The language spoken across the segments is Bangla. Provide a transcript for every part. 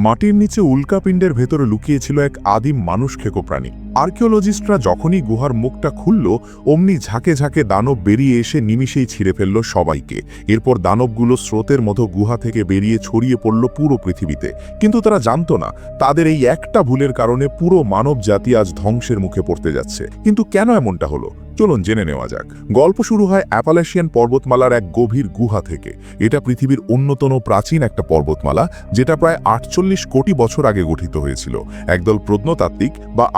মাটির নিচে উল্কাপিণ্ডের ভেতরে লুকিয়েছিল এক আদিম মানুষ খেকো প্রাণী আর্কিওলজিস্টরা যখনই গুহার মুখটা খুলল, অমনি ঝাঁকে ঝাঁকে দানব বেরিয়ে এসে নিমিষেই ছিঁড়ে ফেলল সবাইকে। এরপর দানবগুলো স্রোতের মতো গুহা থেকে বেরিয়ে ছড়িয়ে পড়ল পুরো পৃথিবীতে। কিন্তু তারা জানতো না, তাদের এই একটা ভুলের কারণে পুরো মানব জাতি আজ ধ্বংসের মুখে পড়তে যাচ্ছে। কিন্তু কেন এমনটা হলো? চলুন জেনে নেওয়া যাক। গল্প শুরু হয় অ্যাপালেশিয়ান পর্বতমালার এক গভীর গুহা থেকে। এটা পৃথিবীর অন্যতম প্রাচীন একটা পর্বতমালা, যেটা প্রায় আটচল্লিশ কোটি বছর আগে গঠিত হয়েছিল। একদল প্রত্নতাত্ত্বিক বা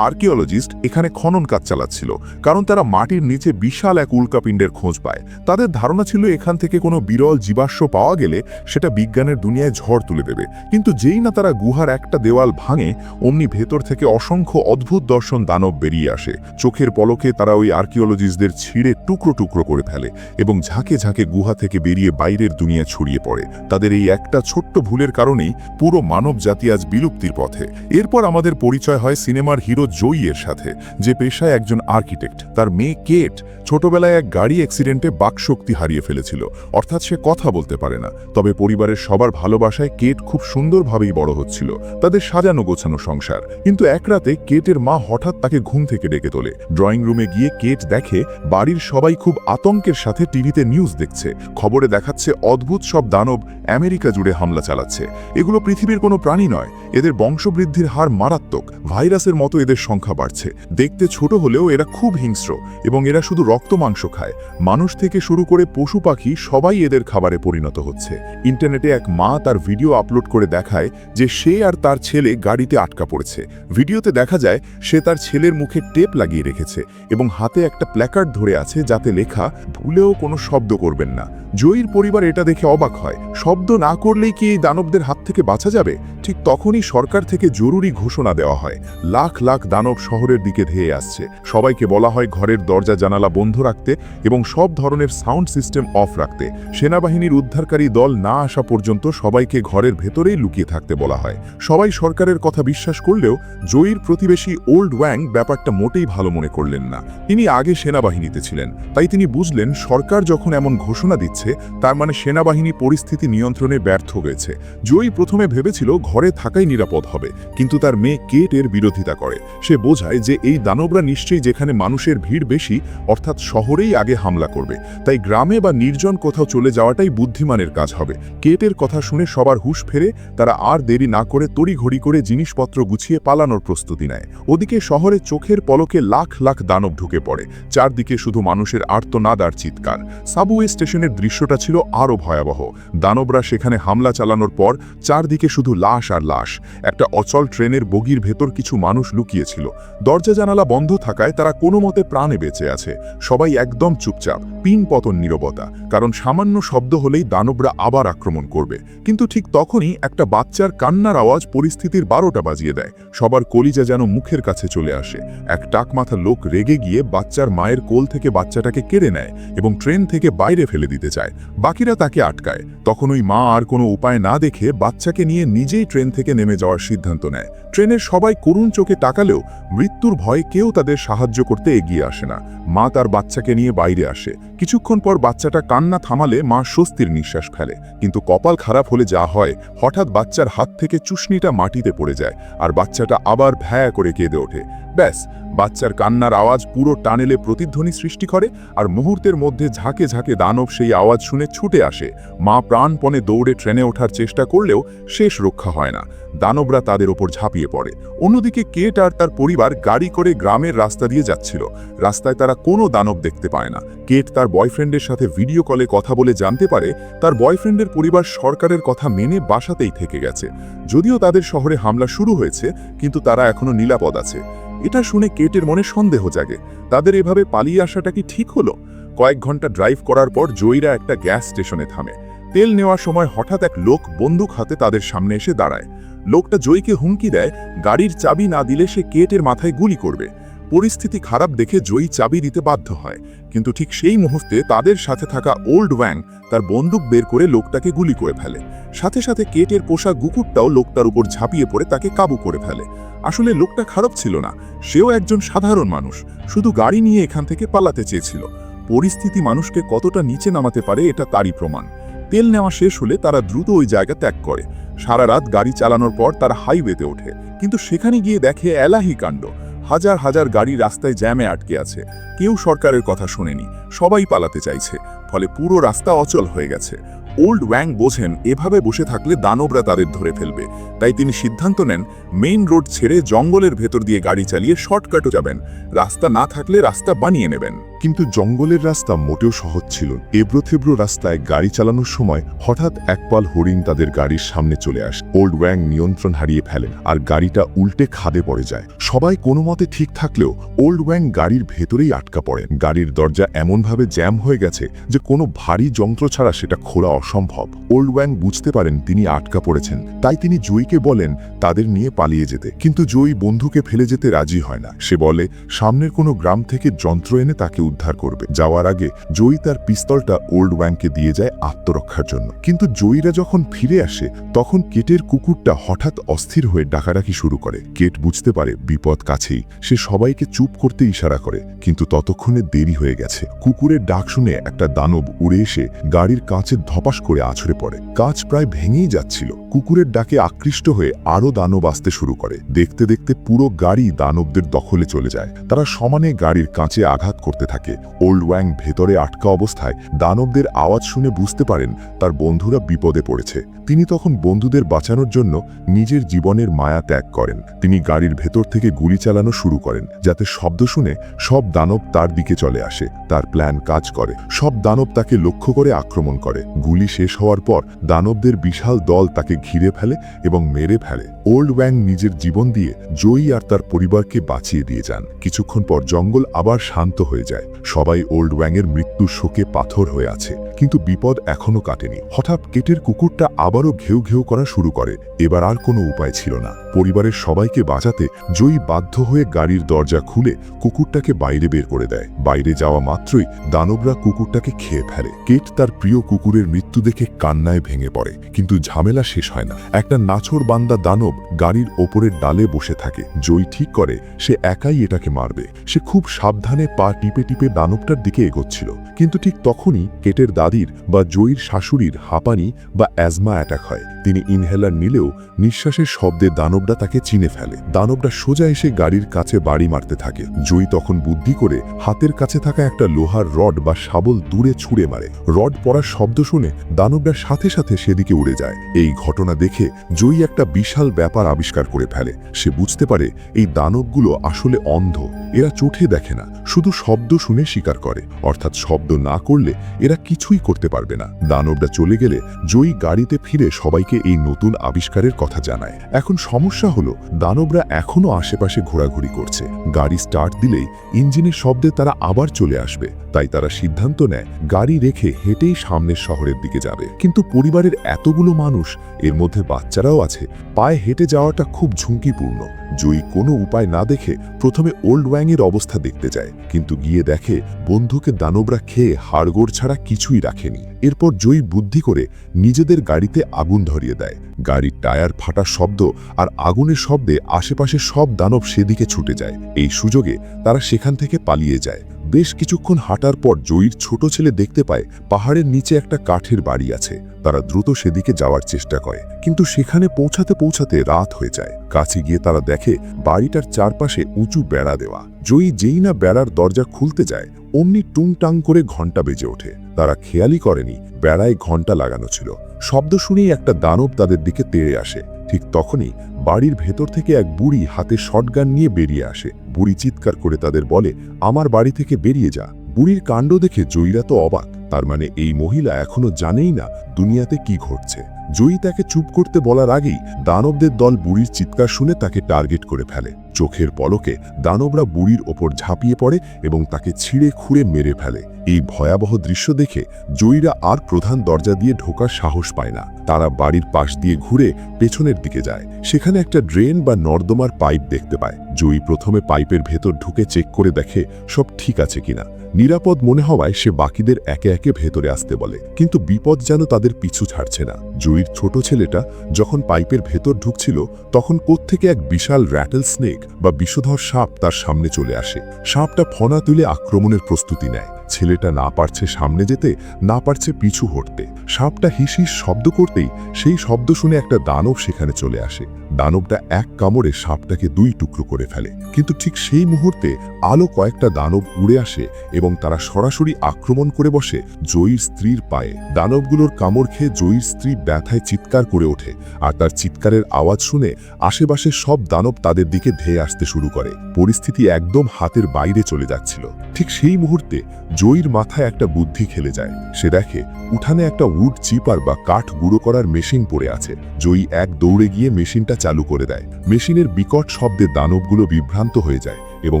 আর্কিওলজিস্ট এখানে খনন কাজ চালাচ্ছিল, কারণ তারা মাটির নিচে বিশাল এক উল্কাপিণ্ডের খোঁজ পায়। তাদের ধারণা ছিল এখান থেকে কোনো বিরল জীবাশ্ম পাওয়া গেলে সেটা বিজ্ঞানের দুনিয়ায় ঝড় তুলে দেবে। কিন্তু যেই না তারা গুহার একটা দেওয়াল ভাঙে, অমনি ভেতর থেকে অসংখ্য অদ্ভুত দর্শন দানব বেরিয়ে আসে। চোখের পলকে তারা ওই আর্কিওলজিস্টদের ছিঁড়ে টুকরো টুকরো করে ফেলে এবং ঝাঁকে ঝাঁকে গুহা থেকে বেরিয়ে বাইরের দুনিয়া ছড়িয়ে পড়ে। তাদের এই একটা ছোট্ট ভুলের কারণেই পুরো মানব জাতি আজ বিলুপ্তির পথে। এরপর আমাদের পরিচয় হয় সিনেমার হিরো জয়ীর সাথে, যে পেশায় একজন আর্কিটেক্ট, তার মেয়ে কেট, ছোটবেলায় এক গাড়ি অ্যাক্সিডেন্টে বাকশক্তি হারিয়ে ফেলেছিল। অর্থাৎ সে কথা বলতে পারে না। তবে পরিবারের সবার ভালোবাসায় কেট খুব সুন্দরভাবেই বড় হচ্ছিল। তাদের সাজানো গোছানো সংসার। কিন্তু এক রাতে কেটের মা হঠাৎ তাকে ঘুম থেকে ডেকে তোলে। ড্রয়িং রুমে গিয়ে কেট দেখে বাড়ির সবাই খুব আতঙ্কের সাথে টিভিতে নিউজ দেখছে। খবরে দেখাচ্ছে অদ্ভুত সব দানব আমেরিকা জুড়ে হামলা চালাচ্ছে। এগুলো পৃথিবীর কোনো প্রাণী নয়। এদের বংশবৃদ্ধির হার মারাত্মক। ভাইরাসের মতো এদের সংখ্যা বাড়ছে। দেখতে ছোট হলেও এরা খুব হিংস্র এবং এরা শুধু রক্ত মাংস খায়। মানুষ থেকে শুরু করে পশু পাখি সবাই এদের খাবারে পরিণত হচ্ছে। ইন্টারনেটে এক মা তার ভিডিও আপলোড করে দেখায় যে সে আর তার ছেলে গাড়িতে আটকা পড়েছে। ভিডিওতে দেখা যায়, সে তার ছেলের মুখে টেপ লাগিয়ে রেখেছে এবং হাতে একটা প্ল্যাকার্ড ধরে আছে যাতে লেখা, ভুলেও কোনো শব্দ করবেন না। জয়ীর পরিবার এটা দেখে অবাক হয়। শব্দ না করলেই কি এই দানবদের হাত থেকে বাঁচা যাবে? ঠিক তখনই সরকার থেকে জরুরি ঘোষণা দেওয়া হয়। লাখ লাখ দানব শহরের দিকে ধেয়ে আসছে। সবাইকে বলা হয় ঘরের দরজা জানালা বন্ধ রাখতে এবং সব ধরনের সাউন্ড সিস্টেম অফ রাখতে। সেনাবাহিনীর উদ্ধারকারী দল না আসা পর্যন্ত সবাইকে ঘরের ভেতরেই লুকিয়ে থাকতে বলা হয়। সবাই সরকারের কথা বিশ্বাস করলেও জয়ীর প্রতিবেশী ওল্ড ওয়াং ব্যাপারটা মোটেই ভালো মনে করলেন না। তিনি আগে সেনাবাহিনীতে ছিলেন। তাই তিনি বুঝলেন, সরকার যখন এমন ঘোষণা দিচ্ছে, তার মানে সেনাবাহিনী পরিস্থিতি নিয়ন্ত্রণে ব্যর্থ হয়েছে। জয়ী প্রথমে ভেবেছিল ঘরে থাকাই নিরাপদ হবে। কিন্তু তার মেয়ে কেট এর বিরোধিতা করে। সে বোঝায় যে এই দানবরা নিশ্চয়ই যেখানে মানুষের ভিড় বেশি, অর্থাৎ শহরেই আগে হামলা করবে। তাই গ্রামে বা নির্জন কোথাও চলে যাওয়াটাই বুদ্ধিমানের কাজ হবে। কেটের কথা শুনে সবার হুশ ফেরে তারা আর দেরি না করে তড়িঘড়ি করে জিনিসপত্র গুছিয়ে পালানোর প্রস্তুতি নেয়। ওদিকে শহরে চোখের পলকে লাখ লাখ দানব ঢুকে পড়ে। চারদিকে শুধু মানুষের আর্তনাদ আর চিৎকার। সাবওয়ে স্টেশনের দৃশ্যটা ছিল আরও ভয়াবহ। দানবরা সেখানে হামলা চালানোর পর চারদিকে শুধু লাশ আর লাশ। একটা অচল ট্রেনের বগির ভেতর কিছু মানুষ লুকিয়েছিল। দরজা জানালা বন্ধ থাকায় তারা কোনো মতে প্রাণে বেঁচে আছে। সবাই একদম চুপচাপ, পিন পতন নীরবতা, কারণ সামান্য শব্দ হলেই দানবরা আবার আক্রমণ করবে। কিন্তু ঠিক তখনই একটা বাচ্চার কান্নার আওয়াজ পরিস্থিতির বারোটা বাজিয়ে দেয়। সবার কলিজা যেন মুখের কাছে চলে আসে। এক টাক টাকমাথা লোক রেগে গিয়ে বাচ্চার মায়ের কোল থেকে বাচ্চাটাকে কেড়ে নেয় এবং ট্রেন থেকে বাইরে ফেলে দিতে চায়। বাকিরা তাকে আটকায়। তখন ওই মা আর কোনো উপায় না দেখে বাচ্চাকে নিয়ে নিজেই ট্রেন থেকে নেমে যাওয়ার সিদ্ধান্ত নেয়। ট্রেনের সবাই করুণ চোখে তাকালেও মৃত্যুর ভয়ে কেউ তাদের সাহায্য করতে এগিয়ে আসে না। মা তার বাচ্চাকে নিয়ে বাইরে আসে। কিছুক্ষণ পর বাচ্চাটা কান্না থামালে মা স্বস্তির নিঃশ্বাস ফেলে। কিন্তু কপাল খারাপ হলে যা হয়, হঠাৎ বাচ্চার হাত থেকে চুষনিটা মাটিতে পড়ে যায় আর বাচ্চাটা আবার ভ্যা করে কেঁদে ওঠে। ব্যাস বাচ্চার কান্নার আওয়াজ পুরো টানেলে প্রতিধ্বনি সৃষ্টি করে আর মুহূর্তের মধ্যে ঝাঁকে ঝাঁকে দানব সেই আওয়াজ শুনে ছুটে আসে। মা প্রাণপণে দৌড়ে ট্রেনে ওঠার চেষ্টা করলেও শেষ রক্ষা হয় না। দানবরা তাদের ওপর ঝাঁপিয়ে পড়ে। অন্যদিকে কেট আর তার পরিবার গাড়ি করে গ্রামের রাস্তা দিয়ে যাচ্ছিল। রাস্তায় তারা কোনো দানব দেখতে পায় না। কেট তার বয়ফ্রেন্ডের সাথে ভিডিও কলে কথা বলে জানতে পারে, তার বয়ফ্রেন্ডের পরিবার সরকারের কথা মেনে বাসাতেই থেকে গেছে। যদিও তাদের শহরে হামলা শুরু হয়েছে, কিন্তু তারা এখনও নিরাপদ আছে। এটা শুনে কেটের মনে সন্দেহ জাগে। তাদের এভাবে পালিয়ে আসাটা কি ঠিক হলো? কয়েক ঘণ্টা ড্রাইভ করার পর জয়ীরা একটা গ্যাস স্টেশনে থামে। তেল নেওয়ার সময় হঠাৎ এক লোক বন্দুক হাতে তাদের সামনে এসে দাঁড়ায়। লোকটা জয়ীকে হুমকি দেয়, গাড়ির চাবি না দিলে সে কেটের মাথায় গুলি করবে। পরিস্থিতি খারাপ দেখে জয়ী চাবি দিতে বাধ্য হয়। কিন্তু ঠিক সেই মুহূর্তে তাদের সাথে থাকা ওল্ড ওয়াং তার বন্দুক বের করে লোকটাকে গুলি করে ফেলে। সাথে সাথে কেটের পোষা গুকুরটাও লোকটার উপর ঝাঁপিয়ে পড়ে তাকে কাবু করে ফেলে। আসলে লোকটা খারাপ ছিল না, সেও একজন সাধারণ মানুষ, শুধু গাড়ি নিয়ে এখান থেকে পালাতে চেয়েছিল। পরিস্থিতি মানুষকে কতটা নিচে নামাতে পারে এটা তারই প্রমাণ। তেল নেওয়া শেষ হলে তারা দ্রুত ওই জায়গা ত্যাগ করে। সারা রাত গাড়ি চালানোর পর তারা হাইওয়েতে ওঠে, কিন্তু সেখানে গিয়ে দেখে এলাহি কাণ্ড। হাজার হাজার গাড়ি রাস্তায় জ্যামে আটকে আছে। কেউ সরকারের কথা শোনেনি, সবাই পালাতে চাইছে, ফলে পুরো রাস্তা অচল হয়ে গেছে। ওল্ড ওয়াং বোঝেন, এভাবে বসে থাকলে দানবরা তাদের ধরে ফেলবে। তাই তিনি সিদ্ধান্ত নেন, মেইন রোড ছেড়ে জঙ্গলের ভেতর দিয়ে গাড়ি চালিয়ে শর্টকাটও যাবেন। রাস্তা না থাকলে রাস্তা বানিয়ে নেবেন। কিন্তু জঙ্গলের রাস্তা মোটেও সহজ ছিল এবড়োথেবড়ো রাস্তায় গাড়ি চালানোর সময় হঠাৎ একপাল হরিণ তাদের গাড়ির সামনে চলে আসে। ওল্ড ওয়াং নিয়ন্ত্রণ হারিয়ে ফেলে আর গাড়িটা উল্টে খাদে পড়ে যায়। সবাই কোনো মতে ঠিক থাকলেও ওল্ড ওয়াং গাড়ির ভেতরেই আটকা পড়ে। গাড়ির দরজা এমনভাবে জ্যাম হয়ে গেছে যে কোনো ভারী যন্ত্র ছাড়া সেটা খোলা অসম্ভব। ওল্ড ওয়াং বুঝতে পারেন তিনি আটকা পড়েছেন। তাই তিনি জয়ীকে বলেন তাদের নিয়ে পালিয়ে যেতে। কিন্তু জয়ী বন্ধুকে ফেলে যেতে রাজি হয় না। সে বলে, সামনের কোনো গ্রাম থেকে যন্ত্র এনে তাকে উদ্ধার করবে। যাওয়ার আগে জয়ী তার পিস্তলটা ওল্ড ওয়াংকে দিয়ে যায় আত্মরক্ষার জন্য। কিন্তু জয়ীরা যখন ফিরে আসে, তখন কেটের কুকুরটা হঠাৎ অস্থির হয়ে ডাকাডাকি শুরু করে। কেট বুঝতে পারে বিপদ কাছেই। সে সবাইকে চুপ করতে ইশারা করে, কিন্তু ততক্ষণে দেরি হয়ে গেছে। কুকুরের ডাক শুনে একটা দানব উড়ে এসে গাড়ির কাঁচে ধপাস করে আছড়ে পড়ে। কাঁচ প্রায় ভেঙেই যাচ্ছিল। কুকুরের ডাকে আকৃষ্ট হয়ে আরও দানব আসতে শুরু করে। দেখতে দেখতে পুরো গাড়ি দানবদের দখলে চলে যায়। তারা সমানে গাড়ির কাঁচে আঘাত করতে থাকে। ওল্ড ওয়াং ভেতরে আটকা অবস্থায় দানবদের আওয়াজ শুনে বুঝতে পারেন তার বন্ধুরা বিপদে পড়েছে। তিনি তখন বন্ধুদের বাঁচানোর জন্য নিজের জীবনের মায়া ত্যাগ করেন। তিনি গাড়ির ভেতর থেকে গুলি চালানো শুরু করেন, যাতে শব্দ শুনে সব দানব তার দিকে চলে আসে, তার প্ল্যান কাজ করে। সব দানব তাকে লক্ষ্য করে আক্রমণ করে। গুলি শেষ হওয়ার পর দানবদের বিশাল দল তাকে ঘিরে ফেলে এবং মেরে ফেলে। ওল্ড ওয়াং নিজের জীবন দিয়ে জয়ী আর তার পরিবারকে বাঁচিয়ে দিয়ে যান। কিছুক্ষণ পর জঙ্গল আবার শান্ত হয়ে যায়। সবাই ওল্ড ওয়াংয়ের মৃত্যু শোকে পাথর হয়ে আছে, কিন্তু বিপদ এখনও কাটেনি। হঠাৎ কেটের কুকুরটা আবারও ঘেউ ঘেউ করা শুরু করে। এবার আর কোনো উপায় ছিল না। পরিবারের সবাইকে বাঁচাতে জয়ী বাধ্য হয়ে গাড়ির দরজা খুলে কুকুরটাকে বাইরে বের করে দেয়। বাইরে যাওয়া মাত্রই দানবরা কুকুরটাকে খেয়ে ফেলে। কেট তার প্রিয় কুকুরের মৃত্যু দেখে কান্নায় ভেঙে পড়ে, কিন্তু ঝামেলা শেষ হয় না। একটা নাছর বান্দা দানব গাড়ির ওপরের ডালে বসে থাকে। জয়ী ঠিক করে, সে একাই এটাকে মারবে। সে খুব সাবধানে পা টিপে টিপে দানবটার দিকে এগোচ্ছিল। কিন্তু ঠিক তখনই কেটের দাদির বা জয়ীর শাশুড়ির হাঁপানি বা অ্যাজমা অ্যাটাক হয়। তিনি ইনহেলার নিলেও নিঃশ্বাসের শব্দে দানবটা তাকে চিনে ফেলে। দানবটা সোজা এসে গাড়ির কাছে বাড়ি মারতে থাকে। জয়ী তখন বুদ্ধি করে হাতের কাছে থাকা একটা লোহার রড বা শাবল দূরে ছুঁড়ে মারে। রড পড়ার শব্দ শুনে দানবটা সাথে সাথে সেদিকে উড়ে যায়। এই ঘটনা দেখে জয়ী একটা বিশাল ব্যাপার আবিষ্কার করে ফেলে। সে বুঝতে পারে এই দানবগুলো আসলে অন্ধ। এরা চোখে দেখে না, শুধু শব্দ শুনে স্বীকার করে। অর্থাৎ শব্দ না করলে এরা কিছুই করতে পারবে না। দানবরা চলে গেলে জয়ী গাড়িতে ফিরে সবাইকে এই নতুন আবিষ্কারের কথা জানায়। এখন সমস্যা হলো, দানবরা এখনও আশেপাশে ঘোরাঘুরি করছে। গাড়ি স্টার্ট দিলেই ইঞ্জিনের শব্দে তারা আবার চলে আসবে। তাই তারা সিদ্ধান্ত নেয়, গাড়ি রেখে হেঁটেই সামনের শহরের দিকে যাবে। কিন্তু পরিবারের এতগুলো মানুষ, এর মধ্যে বাচ্চারাও আছে, পায়ে হেঁটে যাওয়াটা খুব ঝুঁকিপূর্ণ। জয়ী কোনো উপায় না দেখে প্রথমে ওল্ড ওয়াংয়ের অবস্থা দেখতে যায়, কিন্তু গিয়ে দেখে বন্ধুকে দানবরা খেয়ে হাড়গোড় ছাড়া কিছুই রাখেনি। এরপর জয়ী বুদ্ধি করে নিজেদের গাড়িতে আগুন ধরিয়ে দেয়। গাড়ির টায়ার ফাটার শব্দ আর আগুনের শব্দে আশেপাশে সব দানব সেদিকে ছুটে যায়। এই সুযোগে তারা সেখান থেকে পালিয়ে যায়। বেশ কিছুক্ষণ হাঁটার পর জয়ীর ছোট ছেলে দেখতে পায় পাহাড়ের নিচে একটা কাঠের বাড়ি আছে। তারা দ্রুত সেদিকে যাওয়ার চেষ্টা করে। কিন্তু সেখানে পৌঁছাতে পৌঁছাতে রাত হয়ে যায়। কাছে গিয়ে তারা দেখে বাড়িটার চারপাশে উঁচু বেড়া দেওয়া। জয়ী যেই না বেড়ার দরজা খুলতে যায়, অমনি টুংটাং করে ঘণ্টা বেজে ওঠে। তারা খেয়ালই করেনি, বেড়ায় ঘণ্টা লাগানো ছিল। শব্দ শুনেই একটা দানব তাদের দিকে তেড়ে আসে। ঠিক তখনই বাড়ির ভেতর থেকে এক বুড়ি হাতে শটগান নিয়ে বেরিয়ে আসে। বুড়ি চিৎকার করে তাদের বলে, আমার বাড়ি থেকে বেরিয়ে যা। বুড়ির কাণ্ড দেখে জয়ীরা তো অবাক। তার মানে এই মহিলা এখনও জানেই না দুনিয়াতে কি ঘটছে। জয়ী তাকে চুপ করতে বলার আগেই দানবদের দল বুড়ির চিৎকার শুনে তাকে টার্গেট করে ফেলে। চোখের পলকে দানবরা বুড়ির ওপর ঝাঁপিয়ে পড়ে এবং তাকে ছিঁড়ে খুঁড়ে মেরে ফেলে। এই ভয়াবহ দৃশ্য দেখে জয়ীরা আর প্রধান দরজা দিয়ে ঢোকার সাহস পায় না। তারা বাড়ির পাশ দিয়ে ঘুরে পেছনের দিকে যায়। সেখানে একটা ড্রেন বা নর্দমার পাইপ দেখতে পায়। জয়ী প্রথমে পাইপের ভেতর ঢুকে চেক করে দেখে সব ঠিক আছে কিনা। নিরাপদ মনে হওয়ায় সে বাকিদের একে একে ভেতরে আসতে বলে। কিন্তু বিপদ যেন তাদের পিছু ছাড়ছে না। জয়ীর ছোট ছেলেটা যখন পাইপের ভেতর ঢুকছিল, তখন কোত্থেকে এক বিশাল র্যাটেল স্নেক বা বিষধর সাপ তার সামনে চলে আসে। সাপটা ফনা তুলে আক্রমণের প্রস্তুতি নেয়। ছেলেটা না পারছে সামনে যেতে, না পারছে পিছু হটতে। সাপটা হিসিস শব্দ করতেই সেই শব্দ শুনে একটা দানব সেখানে চলে আসে। দানবটা এক কামড়ে সাপটাকে দুই টুকরো করে ফেলে। কিন্তু ঠিক সেই মুহূর্তে আলো কয়েকটা দানব উড়ে আসে এবং তারা সরাসরি আক্রমণ করে বসে জয়ীর স্ত্রীর পায়ে। দানবগুলোর কামড় খেয়ে জয়ীর স্ত্রী ব্যথায় চিৎকার করে ওঠে আর তার চিৎকারের আওয়াজ শুনে আশেপাশে সব দানব তাদের দিকে ধেয়ে আসতে শুরু করে। পরিস্থিতি একদম হাতের বাইরে চলে যাচ্ছিল। ঠিক সেই মুহূর্তে জয়ীর মাথায় একটা বুদ্ধি খেলে যায়। সে দেখে, উঠানে একটা উড চিপার বা কাঠ গুঁড়ো করার মেশিন পড়ে আছে। জয়ী এক দৌড়ে গিয়ে মেশিনটা চালু করে দেয়। মেশিনের বিকট শব্দে দানবগুলো বিভ্রান্ত হয়ে যায় এবং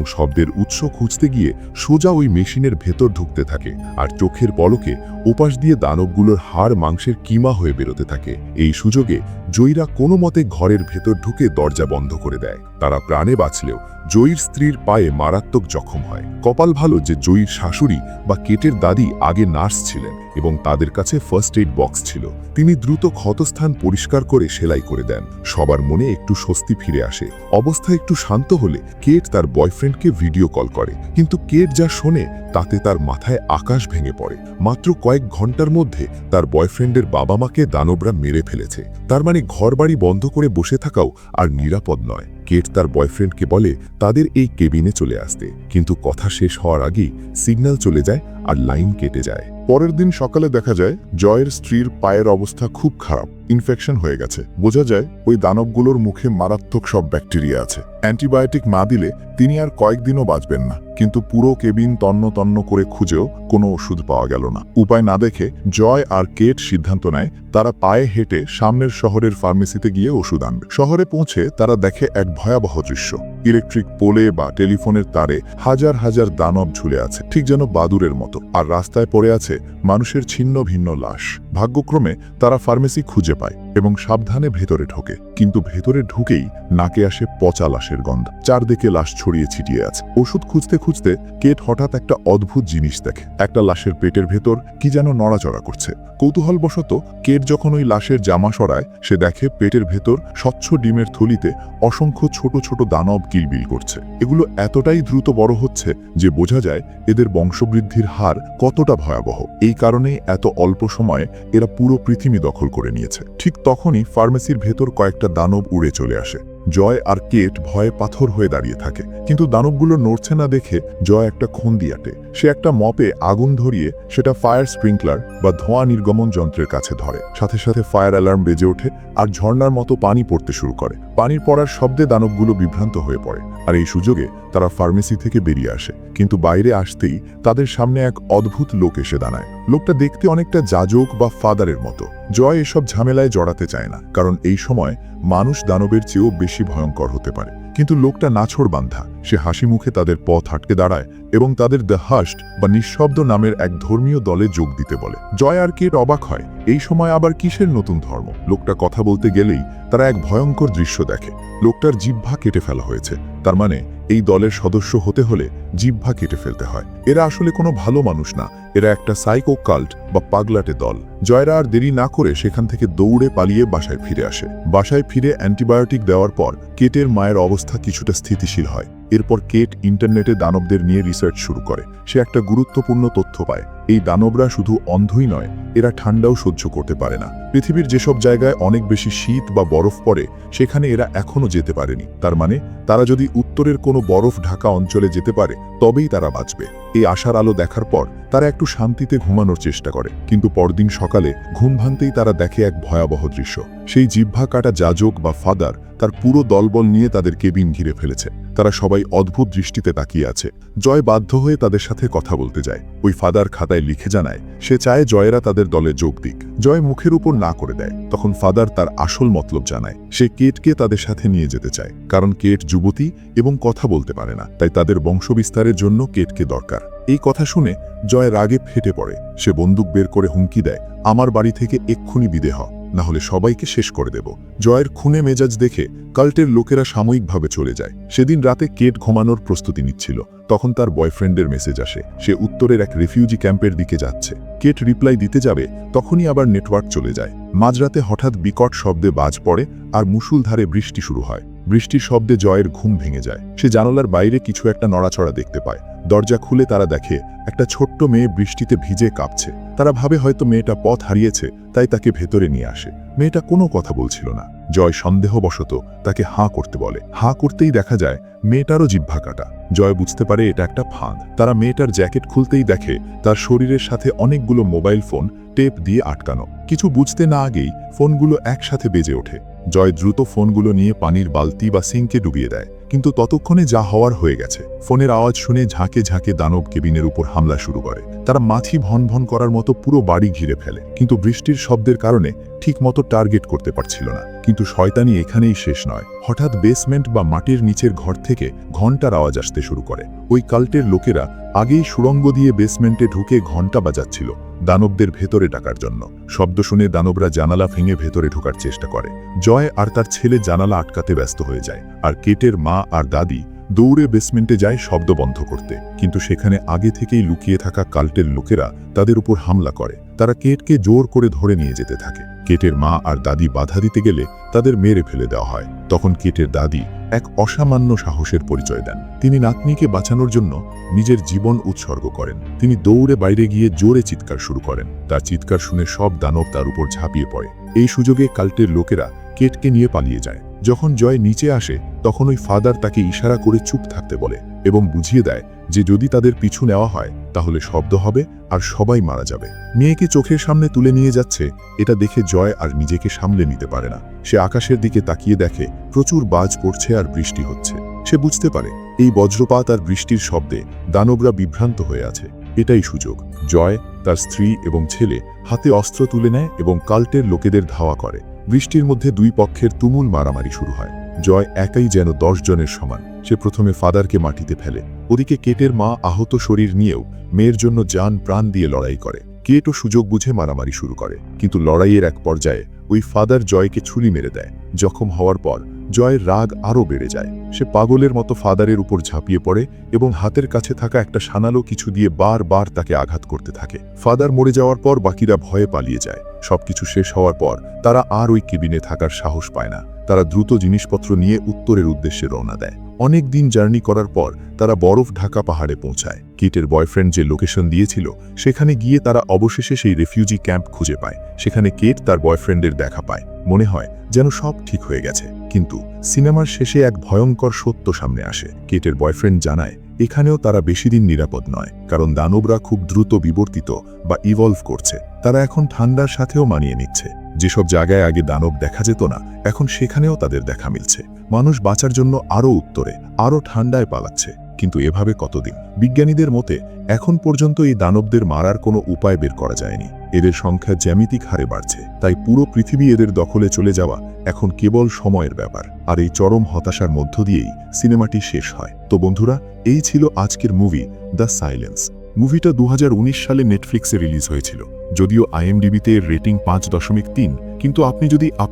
শব্দের উৎস খুঁজতে গিয়ে সোজা ওই মেশিনের ভেতর ঢুকতে থাকে আর চোখের পলকে ওপাশ দিয়ে দানবগুলোর হাড় মাংসের কিমা হয়ে বেরোতে থাকে। এই সুযোগে জয়ীরা কোনো মতে ঘরের ভেতর ঢুকে দরজা বন্ধ করে দেয়। তারা প্রাণে বাঁচলেও জয়ীর স্ত্রীর পায়ে মারাত্মক জখম হয়। কপাল ভালো যে জয়ীর শাশুড়ি বা কেটের দাদি আগে নার্স ছিলেন এবং তাদের কাছে ফার্স্ট এইড বক্স ছিল। তিনি দ্রুত ক্ষতস্থান পরিষ্কার করে সেলাই করে দেন। সবার মনে একটু স্বস্তি ফিরে আসে। অবস্থা একটু শান্ত হলে কেট তার বয়ফ্রেন্ডকে ভিডিও কল করে। কিন্তু কেট যা শোনে, তাতে তার মাথায় আকাশ ভেঙে পড়ে। মাত্র কয়েক ঘণ্টার মধ্যে তার বয়ফ্রেন্ডের বাবা মাকে দানবরা মেরে ফেলেছে। তার মানে ঘরবাড়ি বন্ধ করে বসে থাকাও আর নিরাপদ নয়। কেট তার বয়ফ্রেন্ডকে বলে তাদের এই কেবিনে চলে আসতে। কিন্তু কথা শেষ হওয়ার আগেই সিগন্যাল চলে যায় আর লাইন কেটে যায়। পরের দিন সকালে দেখা যায়, জয়ের স্ত্রীর পায়ের অবস্থা খুব খারাপ ইনফেকশন হয়ে গেছে। বোঝা যায়, ওই দানবগুলোর মুখে মারাত্মক সব ব্যাকটেরিয়া আছে। অ্যান্টিবায়োটিক না দিলে তিনি আর কয়েকদিনও বাঁচবেন না। কিন্তু পুরো কেবিন তন্ন তন্ন করে খুঁজেও কোনো ওষুধ পাওয়া গেল না। উপায় না দেখে জয় আর কেট সিদ্ধান্ত নেয়, তারা পায়ে হেঁটে সামনের শহরের ফার্মেসিতে গিয়ে ওষুধ আনবে। শহরে পৌঁছে তারা দেখে এক ভয়াবহ দৃশ্য। ইলেকট্রিক পোলে বা টেলিফোনের তারে হাজার হাজার দানব ঝুলে আছে, ঠিক যেন বাদুরের মতো। আর রাস্তায় পড়ে আছে মানুষের ছিন্ন ভিন্ন লাশ। ভাগ্যক্রমে তারা ফার্মেসি খুঁজে পায়। এবং সাবধানে ভেতরে ঢোকে। কিন্তু ভেতরে ঢুকেই নাকে আসে পচা লাশের গন্ধ। চারদিকে লাশ ছড়িয়ে ছিটিয়ে আছে। ওষুধ খুঁজতে খুঁজতে কেট হঠাৎ একটা অদ্ভুত জিনিস দেখে। একটা লাশের পেটের ভেতর কি যেন নড়াচড়া করছে। কৌতূহলবশত কেট যখন ওই লাশের জামা সরায়, সে দেখে পেটের ভেতর স্বচ্ছ ডিমের থলিতে অসংখ্য ছোট ছোট দানব কিলবিল করছে। এগুলো এতটাই দ্রুত বড় হচ্ছে যে বোঝা যায় এদের বংশবৃদ্ধির হার কতটা ভয়াবহ। এই কারণেই এত অল্প সময়ে এরা পুরো পৃথিবী দখল করে নিয়েছে। ঠিক তখনই ফার্মেসির ভেতর কয়েকটা দানব উড়ে চলে আসে। জয় আর কেট ভয়ে পাথর হয়ে দাঁড়িয়ে থাকে। কিন্তু দানবগুলো নড়ছে না দেখে জয় একটা খুন্দি আটে। সে একটা মপে আগুন ধরিয়ে সেটা ফায়ার স্প্রিংকলার বা ধোঁয়া নির্গমন যন্ত্রের কাছে ধরে। সাথে সাথে ফায়ার অ্যালার্ম বেজে ওঠে আর ঝর্নার মতো পানি পড়তে শুরু করে। পানির পড়ার শব্দে দানবগুলো বিভ্রান্ত হয়ে পড়ে, আর এই সুযোগে তারা ফার্মেসি থেকে বেরিয়ে আসে। কিন্তু বাইরে আসতেই তাদের সামনে এক অদ্ভুত লোক এসে দাঁড়ায়। লোকটা দেখতে অনেকটা যাজক বা ফাদারের মতো। জয় এসব ঝামেলায় জড়াতে চায় না, কারণ এই সময় মানুষ দানবের চেয়েও বেশি ভয়ঙ্কর হতে পারে। কিন্তু লোকটা নাছড় বান্ধা। সে হাসি মুখে তাদের পথ আটকে দাঁড়ায় এবং তাদের দ্য হাস্ট বা নিঃশব্দ নামের এক ধর্মীয় দলে যোগ দিতে বলে। জয় আর কে অবাক হয়, এই সময় আবার কিসের নতুন ধর্ম? লোকটা কথা বলতে গেলেই তারা এক ভয়ঙ্কর দৃশ্য দেখে। লোকটার জিহ্বা কেটে ফেলা হয়েছে, তার মানে এই দলের সদস্য হতে হলে জিহ্বা কেটে ফেলতে হয়। এরা আসলে কোনো ভালো মানুষ না। এরা একটা সাইকো কাল্ট বা পাগলাটে দল। জয়রা আর দেরি না করে সেখান থেকে দৌড়ে পালিয়ে বাসায় ফিরে আসে। বাসায় ফিরে অ্যান্টিবায়োটিক দেওয়ার পর কেটের মায়ের অবস্থা কিছুটা স্থিতিশীল হয়। এরপর কেট ইন্টারনেটে দানবদের নিয়ে রিসার্চ শুরু করে। সে একটা গুরুত্বপূর্ণ তথ্য পায়। এই দানবরা শুধু অন্ধই নয়, এরা ঠান্ডাও সহ্য করতে পারে না। পৃথিবীর যেসব জায়গায় অনেক বেশি শীত বা বরফ পড়ে, সেখানে এরা এখনও যেতে পারেনি। তার মানে তারা যদি উত্তরের কোনো বরফ ঢাকা অঞ্চলে যেতে পারে, তবেই তারা বাঁচবে। এই আশার আলো দেখার পর, তারা একটু শান্তিতে ঘুমানোর চেষ্টা করে। কিন্তু পরদিন সকালে ঘুম ভাঙতেই তারা দেখে এক ভয়াবহ দৃশ্য। সেই জিহ্বা কাটা যাজক বা ফাদার তার পুরো দলবল নিয়ে তাদের কেবিন ঘিরে ফেলেছে। তারা সবাই অদ্ভুত দৃষ্টিতে তাকিয়ে আছে। জয় বাধ্য হয়ে তাদের সাথে কথা বলতে যায়। ওই ফাদার খাতায় লিখে জানায়, সে চায় জয়েরা তাদের দলে যোগ দিক। জয় মুখের উপর না করে দেয়। তখন ফাদার তার আসল মতলব জানায়, সে কেটকে তাদের সাথে নিয়ে যেতে চায়। কারণ কেট যুবতী এবং কথা বলতে পারে না, তাই তাদের বংশবিস্তারের জন্য কেটকে দরকার। এই কথা শুনে জয় রাগে ফেটে পড়ে। সে বন্দুক বের করে হুমকি দেয়, আমার বাড়ি থেকে এক্ষুনি বিদে হ। না হলে সবাইকে শেষ করে দেব। জয়ের খুনে মেজাজ দেখে কাল্টের লোকেরা সাময়িকভাবে চলে যায়। সেদিন রাতে কেট ঘুমানোর প্রস্তুতি নিচ্ছিল। তখন তার বয়ফ্রেন্ডের মেসেজ আসে। সে উত্তরের এক রিফিউজি ক্যাম্পের দিকে যাচ্ছে। কেট রিপ্লাই দিতে যাবে, তখনই আবার নেটওয়ার্ক চলে যায়। মাঝরাতে হঠাৎ বিকট শব্দে বাজ পড়ে আর মুষুলধারে বৃষ্টি শুরু হয়। বৃষ্টির শব্দে জয়ের ঘুম ভেঙে যায়। সে জানালার বাইরে কিছু একটা নড়াচড়া দেখতে পায়। দরজা খুলে তারা দেখে, একটা ছোট্ট মেয়ে বৃষ্টিতে ভিজে কাঁপছে। তারা ভাবে হয়তো মেয়েটা পথ হারিয়েছে, তাই তাকে ভেতরে নিয়ে আসে। মেয়েটা কোনো কথা বলছিল না। জয় সন্দেহবশত তাকে হাঁ করতে বলে। হাঁ করতেই দেখা যায়, মেয়েটারও জিহ্বা কাটা। জয় বুঝতে পারে এটা একটা ফাঁদ। তারা মেয়েটার জ্যাকেট খুলতেই দেখে, তার শরীরের সাথে অনেকগুলো মোবাইল ফোন টেপ দিয়ে আটকানো। কিছু বুঝতে না আগেই ফোনগুলো একসাথে বেজে ওঠে। জয় দ্রুত ফোনগুলো নিয়ে পানির বালতি বা সিঙ্কে ডুবিয়ে দেয়। কিন্তু ততক্ষণে যা হওয়ার হয়ে গেছে। ফোনের আওয়াজ শুনে ঝাঁকে ঝাঁকে দানব কেবিনের উপর হামলা শুরু করে। তারা মাথি ভন ভন করার মতো পুরো বাড়ি ঘিরে ফেলে। কিন্তু বৃষ্টির শব্দের কারণে ঠিকমতো টার্গেট করতে পারছিল না। কিন্তু শয়তানি এখানেই শেষ নয়। হঠাৎ বেসমেন্ট বা মাটির নিচের ঘর থেকে ঘণ্টার আওয়াজ আসতে শুরু করে। ওই কাল্টের লোকেরা আগেই সুড়ঙ্গ দিয়ে বেসমেন্টে ঢুকে ঘণ্টা বাজাচ্ছিল, দানবদের ভেতরে ডাকার জন্য। শব্দ শুনে দানবরা জানালা ভেঙে ভেতরে ঢোকার চেষ্টা করে। জয় আর তার ছেলে জানালা আটকাতে ব্যস্ত হয়ে যায়, আর কেটের মা আর দাদি দৌড়ে বেসমেন্টে যায় শব্দ বন্ধ করতে। কিন্তু সেখানে আগে থেকেই লুকিয়ে থাকা কাল্টের লোকেরা তাদের উপর হামলা করে। তারা কেটকে জোর করে ধরে নিয়ে যেতে থাকে। কেটের মা আর দাদি বাধা দিতে গেলে তাদের মেরে ফেলে দেওয়া হয়। তখন কেটের দাদি এক অসামান্য সাহসের পরিচয় দেন। তিনি নাতনিকে বাঁচানোর জন্য নিজের জীবন উৎসর্গ করেন। তিনি দৌড়ে বাইরে গিয়ে জোরে চিৎকার শুরু করেন। তার চিৎকার শুনে সব দানব তার উপর ঝাঁপিয়ে পড়ে। এই সুযোগে কাল্টের লোকেরা কেটকে নিয়ে পালিয়ে যায়। যখন জয় নিচে আসে, তখন ওই ফাদার তাকে ইশারা করে চুপ থাকতে বলে এবং বুঝিয়ে দেয় যে যদি তাদের পিছু নেওয়া হয়, তাহলে শব্দ হবে আর সবাই মারা যাবে। মেয়েকে চোখের সামনে তুলে নিয়ে যাচ্ছে, এটা দেখে জয় আর নিজেকে সামলে নিতে পারে না। সে আকাশের দিকে তাকিয়ে দেখে প্রচুর বাজ পড়ছে আর বৃষ্টি হচ্ছে। সে বুঝতে পারে, এই বজ্রপাত আর বৃষ্টির শব্দে দানবরা বিভ্রান্ত হয়ে আছে। এটাই সুযোগ। জয় তার স্ত্রী এবং ছেলে হাতে অস্ত্র তুলে নেয় এবং কাল্টের লোকেদের ধাওয়া করে। বৃষ্টির মধ্যে দুই পক্ষের তুমুল মারামারি শুরু হয়। জয় একাই যেন দশ জনের সমান। সে প্রথমে ফাদারকে মাটিতে ফেলে ওদিকে কেটের মা আহত শরীর নিয়েও মেয়ের জন্য যান প্রাণ দিয়ে লড়াই করে। কেটও সুযোগ বুঝে মারামারি শুরু করে। কিন্তু লড়াইয়ের এক পর্যায়ে ওই ফাদার জয়কে ছুরি মেরে দেয়। জখম হওয়ার পর জয়ের রাগ আরও বেড়ে যায়। সে পাগলের মতো ফাদারের উপর ঝাঁপিয়ে পড়ে এবং হাতের কাছে থাকা একটা সানালো কিছু দিয়ে বারবার তাকে আঘাত করতে থাকে। ফাদার মরে যাওয়ার পর বাকিরা ভয়ে পালিয়ে যায়। সবকিছু শেষ হওয়ার পর তারা আর ওই কেবিনে থাকার সাহস পায় না। তারা দ্রুত জিনিসপত্র নিয়ে উত্তরের উদ্দেশ্যে রওনা দেয়। অনেক দিন জার্নি করার পর তারা বরফ ঢাকা পাহাড়ে পৌঁছায়। কিটের বয়ফ্রেন্ড যে লোকেশন দিয়েছিল, সেখানে গিয়ে তারা অবশেষে সেই রেফিউজি ক্যাম্প খুঁজে পায়। সেখানে কেট তার বয়ফ্রেন্ডের দেখা পায়। মনে হয় যেন সব ঠিক হয়ে গেছে। কিন্তু সিনেমার শেষে এক ভয়ঙ্কর সত্য সামনে আসে। কেটের বয়ফ্রেন্ড জানায় এখানেও তারা বেশি দিন নিরাপদ নয়, কারণ দানবরা খুব দ্রুত বিবর্তিত বা ইভলভ করছে। তারা এখন ঠান্ডার সাথেও মানিয়ে নিচ্ছে। যেসব জায়গায় আগে দানব দেখা যেত না, এখন সেখানেও তাদের দেখা মিলছে। মানুষ বাঁচার জন্য আরও উত্তরে, আরও ঠান্ডায় পালাচ্ছে। কিন্তু এভাবে কতদিন? বিজ্ঞানীদের মতে, এখন পর্যন্ত এই দানবদের মারার কোনো উপায় বের করা যায়নি। এদের সংখ্যা জ্যামিতিক হারে বাড়ছে, তাই পুরো পৃথিবী এদের দখলে চলে যাওয়া এখন কেবল সময়ের ব্যাপার। আর এই চরম হতাশার মধ্য দিয়েই সিনেমাটি শেষ হয়। তো বন্ধুরা, এই ছিল আজকের মুভি, দ্য সাইলেন্স। মুভিটা দু হাজার উনিশ সালে নেটফ্লিক্সে রিলিজ হয়েছিল, যদিও আইএমডিবিতে এর রেটিং পাঁচ দশমিক তিন কিন্তু আপনি যদি আ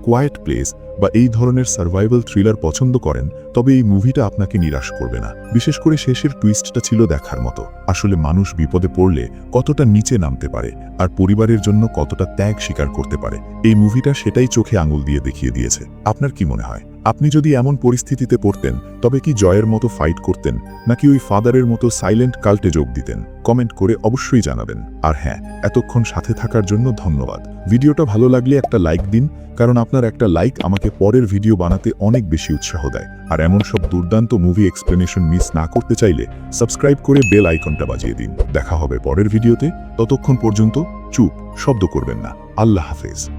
প্লেস বা এই ধরনের সার্ভাইভাল থ্রিলার পছন্দ করেন, তবে এই মুভিটা আপনাকে নিরাশ করবে না। বিশেষ করে শেষের টুইস্টটা ছিল দেখার মতো। আসলে মানুষ বিপদে পড়লে কতটা নিচে নামতে পারে আর পরিবারের জন্য কতটা ত্যাগ স্বীকার করতে পারে, এই মুভিটা সেটাই চোখে আঙুল দিয়ে দেখিয়ে দিয়েছে। আপনার কি মনে হয়? আপনি যদি এমন পরিস্থিতিতে পড়তেন, তবে কি জয়ের মতো ফাইট করতেন, নাকি ওই ফাদারের মতো সাইলেন্ট কাল্টে যোগ দিতেন? কমেন্ট করে অবশ্যই জানাবেন। আর হ্যাঁ এতক্ষণ সাথে থাকার জন্য ধন্যবাদ। ভিডিওটা ভালো লাগলে একটা লাইক দিন, কারণ আপনার একটা লাইক আমাকে পরের ভিডিও বানাতে অনেক বেশি উৎসাহ দেয়। আর এমন সব দুর্দান্ত মুভি এক্সপ্লেনেশন মিস না করতে চাইলে সাবস্ক্রাইব করে বেল আইকনটা বাজিয়ে দিন। দেখা হবে পরের ভিডিওতে। ততক্ষণ পর্যন্ত চুপ, শব্দ করবেন না। আল্লাহ হাফেজ।